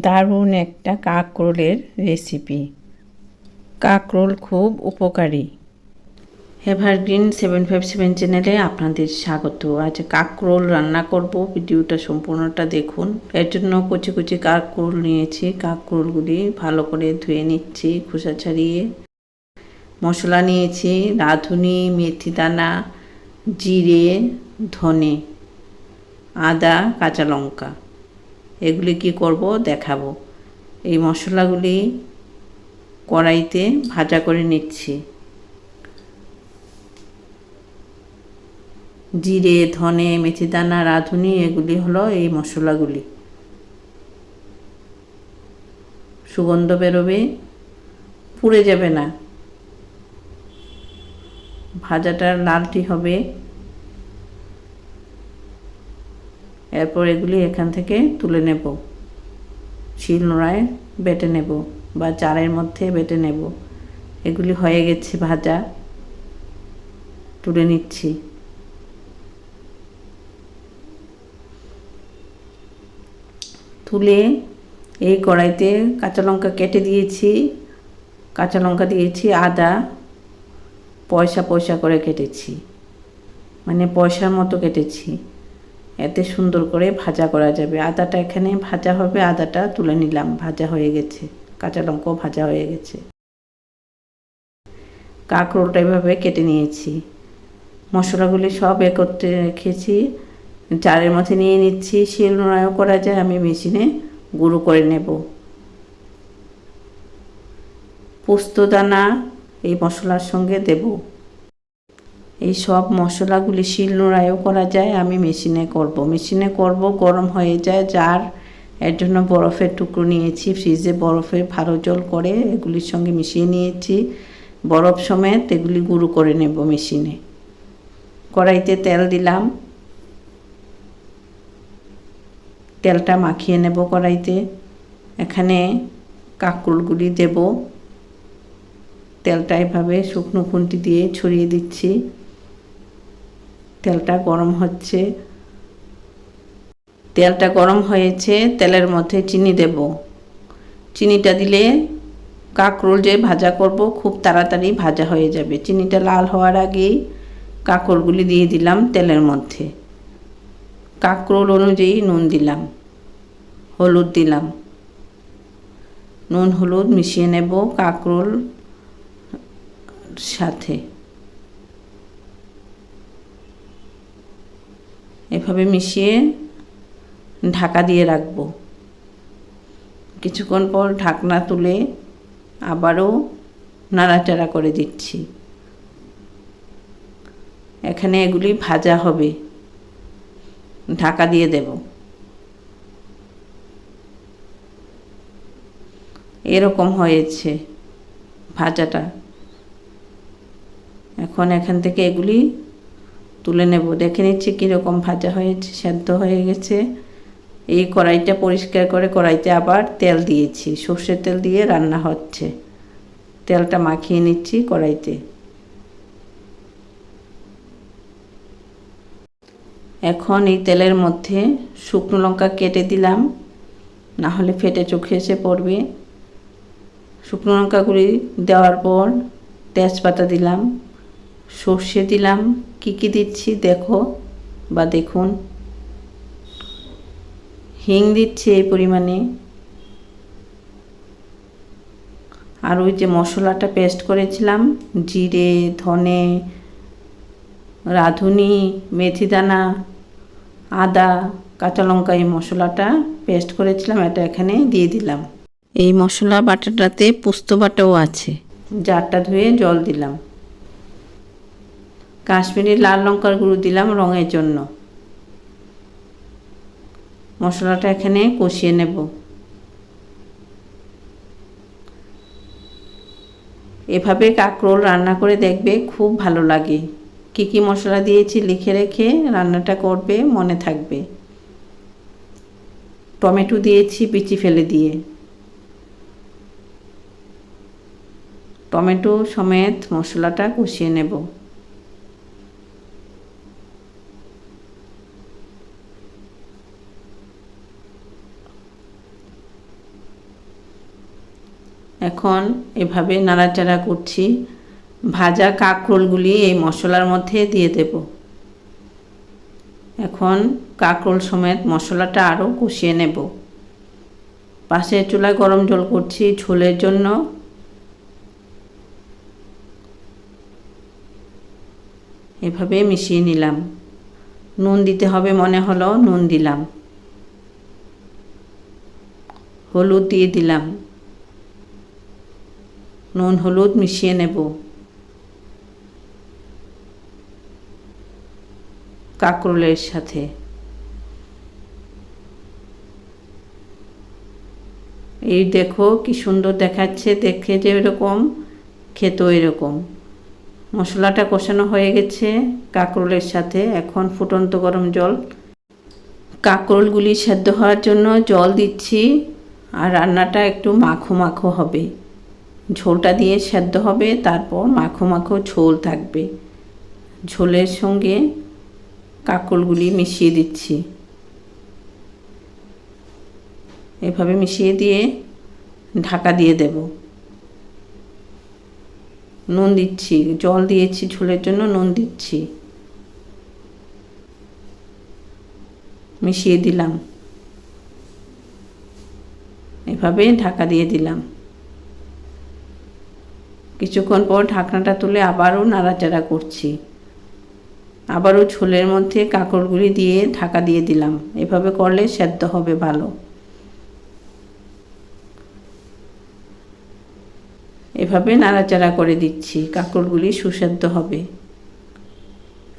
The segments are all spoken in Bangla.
দারুণ একটা কাঁকরোলের রেসিপি কাঁকরোল খুব উপকারী। এভারগ্রিন সেভেন ফাইভ সেভেন চ্যানেলে আপনাদের স্বাগত। আজ কাঁকরোল রান্না করব। ভিডিওটা সম্পূর্ণটা দেখুন। এর জন্য কুচি কুচি কাঁকরোল নিয়েছি। কাঁকরোলগুলি ভালো করে ধুয়ে নিচ্ছি, খোসা ছাড়িয়ে। মশলা নিয়েছি, রাঁধুনি, মেথি দানা, জিরে, ধনে, আদা, কাঁচা লঙ্কা। এগুলি কি করব দেখাবো। এই মশলাগুলি কড়াইতে ভাজা করে নিচ্ছি। জিরে, ধনে, মেথিদানা, রাঁধুনি, এগুলি হলো এই মশলাগুলি। সুগন্ধ বেরোবে, পুড়ে যাবে না। ভাজাটা লালটি হবে। এরপর এগুলি এখান থেকে তুলে নেব। শিল নোড়ায় বেটে নেব বা চারের মধ্যে বেটে নেব। এগুলি হয়ে গেছে ভাজা। তুলে নিচ্ছি। তুলে এই কড়াইতে কাঁচা লঙ্কা কেটে দিয়েছি। কাঁচা লঙ্কা দিয়েছি, আদা, পয়সা পয়সা করে কেটেছি। মানে পয়সার মতো কেটেছি। এতে সুন্দর করে ভাজা করা যাবে। আদাটা এখানে ভাজা হবে, আদাটা তুলে নিলাম, ভাজা হয়ে গেছে। কাঁচা লঙ্কাও ভাজা হয়ে গেছে। কাঁকরোলটা এভাবে কেটে নিয়েছি। মশলাগুলি সব একত্রে রেখেছি। চারের মধ্যে নিয়ে নিচ্ছি। শিল নোড়াও করা যায়, আমি মেশিনে গুঁড়ো করে নেব। পোস্তদানা এই মশলার সঙ্গে দেব। এই সব মশলাগুলি শিল নোড়ায়ও করা যায়, আমি মেশিনে করব। মেশিনে করব, গরম হয়ে যায়, যার এর জন্য বরফের টুকরো নিয়েছি, ফ্রিজে বরফে ভালো জল করে এগুলির সঙ্গে মিশিয়ে নিয়েছি। বরফ সমেত এগুলি গুঁড়ো করে নেব মেশিনে। কড়াইতে তেল দিলাম। তেলটা মাখিয়ে নেব কড়াইতে। এখানে কাঁকরোলগুলি দেব। তেলটা এভাবে শুকনো খুন্তি দিয়ে ছড়িয়ে দিচ্ছি। তেলটা গরম হচ্ছে। তেলটা গরম হয়েছে, তেলের মধ্যে চিনি দেব। চিনিটা দিলে কাঁকরোল যে ভাজা করব খুব তাড়াতাড়ি ভাজা হয়ে যাবে। চিনিটা লাল হওয়ার আগেই কাঁকরোলগুলি দিয়ে দিলাম তেলের মধ্যে। কাঁকরোল অনুযায়ী নুন দিলাম, হলুদ দিলাম। নুন হলুদ মিশিয়ে নেব কাঁকরোল সাথে। এভাবে মিশিয়ে ঢাকা দিয়ে রাখব। কিছুক্ষণ পর ঢাকনা তুলে আবারও নাড়াচাড়া করে দিচ্ছি। এখানে এগুলি ভাজা হবে। ঢাকা দিয়ে দেব। এরকম হয়েছে ভাজাটা। এখন এখান থেকে এগুলি তুলে নেব। দেখে নিচ্ছি কীরকম ভাজা হয়েছে, সেদ্ধ হয়ে গেছে। এই কড়াইটা পরিষ্কার করে কড়াইতে আবার তেল দিয়েছি। সর্ষের তেল দিয়ে রান্না হচ্ছে। তেলটা মাখিয়ে নিচ্ছি কড়াইতে। এখন এই তেলের মধ্যে শুকনো লঙ্কা কেটে দিলাম। না হলে ফেটে চোখে এসে পড়বে। শুকনো লঙ্কাগুলি দেওয়ার পর তেজপাতা দিলাম, সর্ষে দিলাম কি কি দিচ্ছি দেখো বা দেখুন। হিং দিচ্ছি এই পরিমাণে। আর ওই যে মশলাটা পেস্ট করেছিলাম, জিরে, ধনে, রাঁধুনি, মেথিদানা, আদা, কাঁচা লঙ্কা এই মশলাটা পেস্ট করেছিলাম, এটা এখানে দিয়ে দিলাম। এই মশলা বাটাটাতে পোস্ত বাটাও আছে। জারটা ধুয়ে জল দিলাম। কাশ্মীরি লাল লঙ্কার গুঁড়ো দিলাম রঙের জন্য। মশলাটা এখানে কষিয়ে নেব। এভাবে কাঁকরোল রান্না করে দেখবে খুব ভালো লাগে। কী কী মশলা দিয়েছি লিখে রেখে রান্নাটা করবে মনে থাকবে। টমেটো দিয়েছি বিচি ফেলে দিয়ে। টমেটো সমেত মশলাটা কষিয়ে নেব। এখন এভাবে নাড়াচাড়া করছি। ভাজা কাঁকরোলগুলি এই মশলার মধ্যে দিয়ে দেব। এখন কাঁকরোল সমেত মশলাটা আরও কষিয়ে নেব। পাশে চুলায় গরম জল করছি ঝোলের জন্য। এভাবে মিশিয়ে নিলাম। নুন দিতে হবে মনে হলো, নুন দিলাম। হলুদ দিয়ে দিলাম। নুন, হলুদ মিশিয়ে নেব। কাঁকরোলের সাথে। এই দেখো কি সুন্দর দেখাচ্ছে, দেখে যে এরকম, খেতেও এরকম। মশলাটা কষানো হয়ে গেছে কাঁকরোলের সাথে। এখন ফুটন্ত গরম জল। কাঁকরোলগুলি সেদ্ধ হওয়ার জন্য জল দিচ্ছি, আর রান্নাটা একটু মাখো মাখো হবে। ঝোলটা দিয়ে সেদ্ধ হবে, তারপর মাখো মাখো ঝোল থাকবে। ঝোলের সঙ্গে কাঁকরোলগুলি মিশিয়ে দিচ্ছি। এভাবে মিশিয়ে দিয়ে ঢাকা দিয়ে দেব। নুন দিচ্ছি, জল দিয়েছি ঝোলের জন্য, নুন দিচ্ছি। মিশিয়ে দিলাম। এভাবে ঢাকা দিয়ে দিলাম। কিছুক্ষণ পর ঢাকনাটা তুলে আবারও নাড়াচাড়া করছি। আবারও ঝোলের মধ্যে কাঁকড়গুলি দিয়ে ঢাকা দিয়ে দিলাম। এভাবে করলে সেদ্ধ হবে ভালো। এভাবে নাড়াচাড়া করে দিচ্ছি। কাঁকড়গুলি সুসেদ্ধ হবে।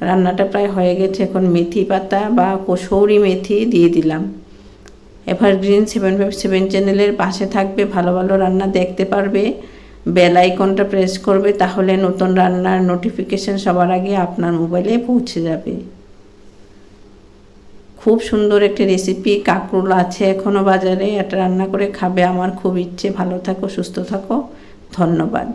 রান্নাটা প্রায় হয়ে গেছে। এখন মেথি পাতা বা কসৌরি মেথি দিয়ে দিলাম। এভারগ্রিন সেভেন ফাইভ সেভেন চ্যানেলের পাশে থাকবে। ভালো ভালো রান্না দেখতে পারবে। বেল আইকনটা প্রেস করবে, তাহলে নতুন রান্নার নোটিফিকেশান সবার আগে আপনার মোবাইলে পৌঁছে যাবে। খুব সুন্দর একটি রেসিপি কাঁকরোল আছে এখনও বাজারে, এটা রান্না করে খাবে। আমার খুব ইচ্ছে। ভালো থাকো, সুস্থ থাকো। ধন্যবাদ।